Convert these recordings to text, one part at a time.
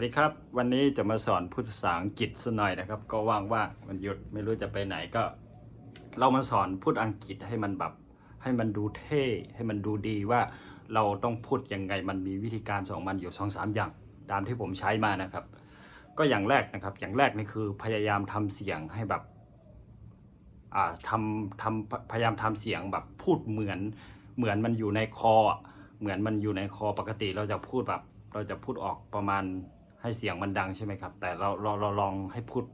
วัสดีครับวันนี้จะมาสอนพูดภาษาอังกฤษสักหน่อยนะครับ ก็ว่างว่ามันหยุดไม่รู้จะไปไหนก็ เรามาสอนพูดอังกฤษให้มันแบบให้มันดูเท่ ให้มันดูดีว่าเราต้องพูดยังไงมันมีวิธีการสองมันอยู่สองสามอย่างตามที่ผมใช้มานะครับ ก็อย่างแรกนะครับ อย่างแรกนี่คือพยายามทำเสียงให้แบบอ่าทำทำพยายามทำเสียงแบบพูดเหมือนเหมือนมันอยู่ในคอ เหมือนมันอยู่ในคอปกติเราจะพูดแบบ เราจะพูดออกประมาณ ให้เสียงมันดังใช่ไหมครับ แต่เราเราเราลองให้พูด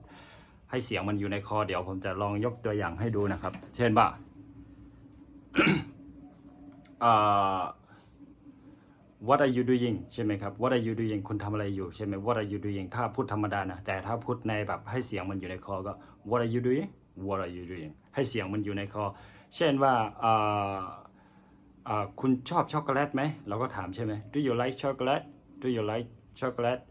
ให้เสียงมันอยู่ในคอเดี๋ยวผมจะลองยกตัวอย่างให้ดูนะครับ เช่นว่าเอ่อ what are you doing ใช่ไหมครับ what are you doing คุณทำอะไรอยู่ใช่ไหม what are you doing ถ้าพูดธรรมดานะ แต่ถ้าพูดในแบบให้เสียงมันอยู่ในคอก็ what are you doing what are you doing ให้เสียงมันอยู่ในคอ เช่นว่าเอ่อเอ่อคุณชอบช็อกโกแลตไหม เราก็ถามใช่ไหม do you like chocolate do you like chocolate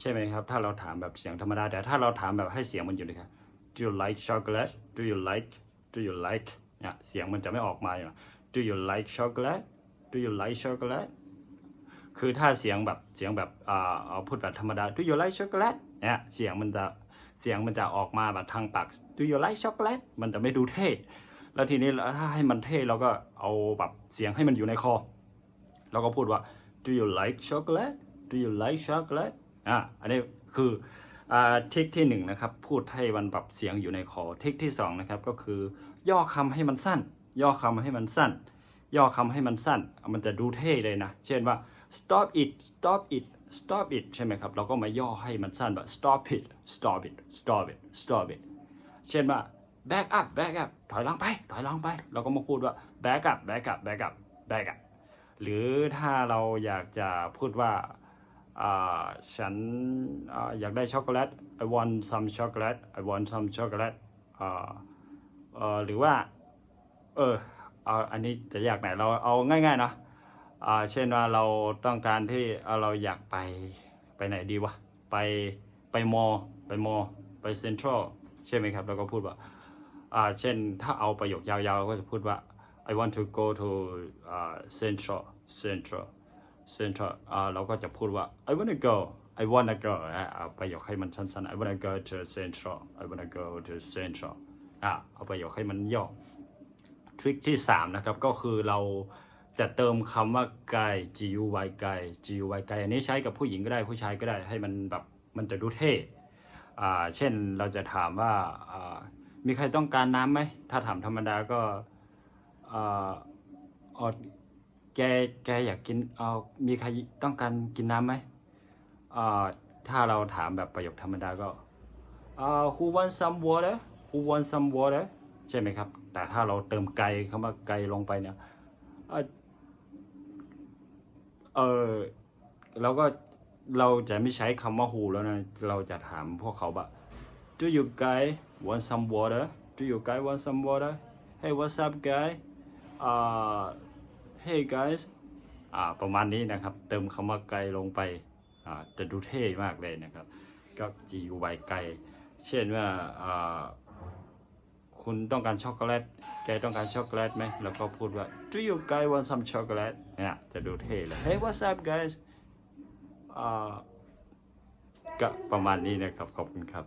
ใช่ไหมครับ ถ้าเราถามแบบเสียงธรรมดา แต่ถ้าเราถามแบบให้เสียงมันอยู่ในคอ do you like chocolate do you like do you like เนี่ยเสียงมันจะไม่ออกมาอย่าง do you like chocolate do you like chocolate คือถ้าเสียงแบบเสียงแบบอ่าเอาพูดแบบธรรมดา do you like chocolate เนี่ยเสียงมันจะเสียงมันจะออกมาแบบทางปาก do you like chocolate มันจะไม่ดูเท่ แล้วทีนี้ถ้าให้มันเท่เราก็เอาแบบเสียงให้มันอยู่ในคอเราก็พูดว่า do you like chocolate do you like chocolate อะอันนี้คืออ่าทิกที่หนึ่งนะครับพูดให้มันแบบเสียงอยู่ในคอทิกที่สองนะครับก็คือย่อคำให้มันสั้น ย่อคำให้มันสั้น ย่อคำให้มันสั้น มันจะดูเท่เลยนะ เช่นว่า stop it stop it stop it ใช่ไหมครับเราก็มาย่อให้มันสั้นแบบ stop it stop it stop it stop it เช่นว่า back up back up ถอยหลังไป ถอยหลังไป เราก็มาพูดว่า back up back up back up back up หรือถ้าเราอยากจะพูดว่า ฉันออยากได้ช็อกโกแลต I want some chocolate I want some chocolate หรือว่า เออเอาอันนี้จะอยากไหนเราเอาง่ายๆเนาะเช่นว่าเราต้องการที่เราอยากไปไปไหนดีวะ ไปไปมอ ไปมอ ไปเซ็นทรัลใช่ไหมครับเราก็พูดว่าเช่นถ้าเอาประโยคยาวๆก็จะพูดว่า I want to go to อ่า central central central อ่าเราก็จะพูดว่า I wanna go I wanna go อะเอาประโยคให้มันสั้นๆ I wanna go to central I wanna go to central อะเอาประโยคให้มันย่อทริคที่ 3 นะครับ ก็คือเราจะเติมคำว่า guy g u y guy g u y guy อันนี้ใช้กับผู้หญิงก็ได้ผู้ชายก็ได้ให้มันแบบมันจะดูเท่อ่าเช่นเราจะถามว่าอ่ามีใครต้องการน้ำไหม ถ้าถามธรรมดาก็อ่าออ แก แกอยากกิน เอา มีใครต้องการกินน้ำไหมเอ่าถ้าเราถามแบบประโยคธรรมดาก็เอ่า who want some water who want some water ใช่ไหมครับ แต่ถ้าเราเติมไกลคำว่าไกลลงไปเนี่ย เออเออเราก็เราจะไม่ใช้คำว่า who แล้วนะ เราจะถามพวกเขาว่า do you guys want some water do you guys want some water hey what's up guy uh hey guys อ่าประมาณนี้นะครับ เติมคำว่าไกลลงไปอ่าจะดูเท่มากเลยนะครับ ก็ G U Y ไกล เช่นว่าอ่าคุณต้องการช็อกโกแลต แกต้องการช็อกโกแลตไหม แล้วก็พูดว่า do you guys want some chocolate เนี่ยจะดูเท่เลย hey what's up guys อ่าก็ประมาณนี้นะครับ ขอบคุณครับ